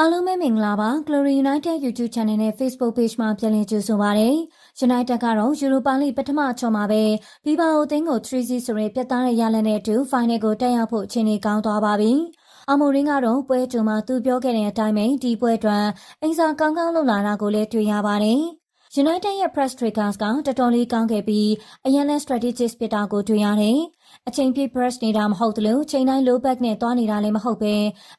အားလုံးပဲမင်္ဂလာပါ Glory United YouTube Channel နဲ့ Facebook Page မှာပြန်လည်ကြိုဆိုပါရစေ။ United ကတော့ Europa League ပထမချော်မှာပဲဘီဘာအိုတင်းကို 3-0 ဆိုတဲ့ပြတ်သားတဲ့ရလဒ်နဲ့အတူ Final ကိုတက်ရောက်ဖို့အခြေအနေကောင်းသွားပါပြီ။အမိုရင်းကတော့ပွဲကြုံမှာသူပြောခဲ့တဲ့အတိုင်းပဲဒီပွဲအတွက်အင်စာကောင်းကောင်းလုပ်လာတာကိုလည်းတွေ့ရပါတယ်။ United ရဲ့ press triggers ကတော်တော်လေးကောင်းခဲ့ပြီးအရင်လဲ strategist ဖြစ်တာကိုတွေ့ရတယ်။အချိန်ပြည့် press နေတာမဟုတ်သလိုချိန်တိုင်း low back နဲ့တွားနေတာလည်းမဟုတ်ပဲ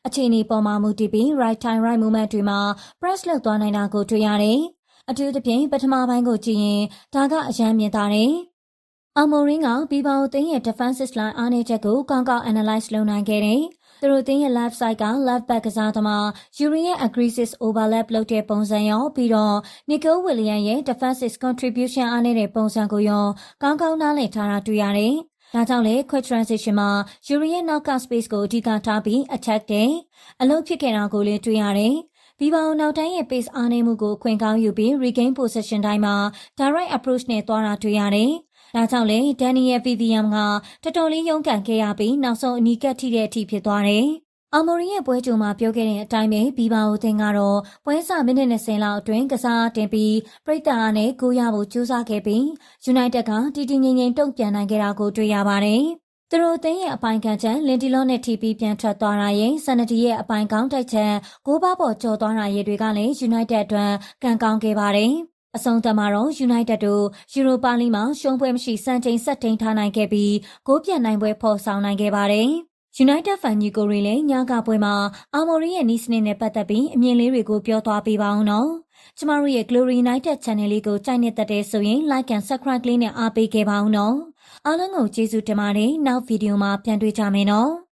အချိန်ဒီပေါ်မှာမူတည်ပြီး right time right moment တွေမှာ press လုပ်သွားနိုင်တာကိုတွေ့ရတယ်။အထူးသဖြင့်ပထမပိုင်းကိုကြည့်ရင်ဒါကအရန်မြင်သာတယ်။အမိုရင်းကဘီဘာအိုတင်းရဲ့ defensive line အားနည်းချက်ကိုကောင်းကောင်း analyze လုပ်နိုင်ခဲ့တယ်။ သူတို့တင်းရဲ့ left side က left back ကစားသမား Yuri ရဲ့ aggressive overlap လုပ်တဲ့ပုံစံရောပြီးတော့ Nico William ရဲ့ defensive contribution အားနည်းတဲ့ပုံစံကိုရောကောင်းကောင်းနားလည်ထားတာတွေ့ရတယ်။ဒါကြောင့်လေ quick transition မှာ Yuri ရဲ့ knockout space ကိုအဓိကထားပြီး attack တယ်။အလုပ်ဖြစ်ခဲ့တာကိုလည်းတွေ့ရတယ်။ဘီဘာအိုနောက်တိုင်းရဲ့ pace အားနည်းမှုကိုအခွင့်ကောင်းယူပြီး regain possession တိုင်းမှာ direct approach နဲ့သွားတာတွေ့ရတယ်။ ဒါကြောင့်လေဒန်နီယယ်ဗီဗီယမ်ကတော်တော်လေးရုန်းကန်ခဲ့ရပြီးနောက်ဆုံးအနီးကပ်ထိတဲ့အထိဖြစ်သွားတယ်။အာမိုရီရဲ့ပွဲကြုံမှာပြောခဲ့တဲ့အတိုင်းပဲဘီဘာအိုတင်ကတော့ပွဲစမိနစ်20လောက်အတွင်းကစားတင်ပြီးပြိတ္တာအားနဲ့ကိုရဖို့ကြိုးစားခဲ့ပြီး United ကတီတီငိမ့်ငိမ့်တုံ့ပြန်နိုင်ခဲ့တာကိုတွေ့ရပါတယ်။သူတို့အသင်းရဲ့အပိုင်ခံချက်လင်တီလော့နဲ့ထိပြီးပြန်ထွက်သွားတာရဲ့ဆန်နတီရဲ့အပိုင်ကောင်းတိုက်ချက်ဂိုးပါပေါ်ကျော်သွားတာရဲ့တွေကလည်း United အတွက်ကံကောင်းခဲ့ပါတယ်။ အဆုံးသတ်မှာတော့ United တို့ယူရိုပါလီမှာရှုံးပွဲမရှိစံချိန်ဆက်ထိန်ထားနိုင်ခဲ့ပြီးဂိုးပြန်နိုင်ပွဲဖော်ဆောင်နိုင်ခဲ့ပါတယ်။ United ဖန်ညီကိုရီလည်းညကပွဲမှာအာမော်ရီရဲ့နီးစနစ်နဲ့ပတ်သက်ပြီးအမြင်လေးတွေကိုပြောသွားပေးပါအောင်နော်။ကျမတို့ရဲ့ Glory United Channel လေးကိုကြိုက်နေတဲ့တဲ့ဆိုရင် Like and Subscribe လေးနဲ့အားပေးခဲ့ပါအောင်နော်။အားလုံးကိုကျေးဇူးတင်ပါတယ်။နောက်ဗီဒီယိုမှာပြန်တွေ့ကြမယ်နော်။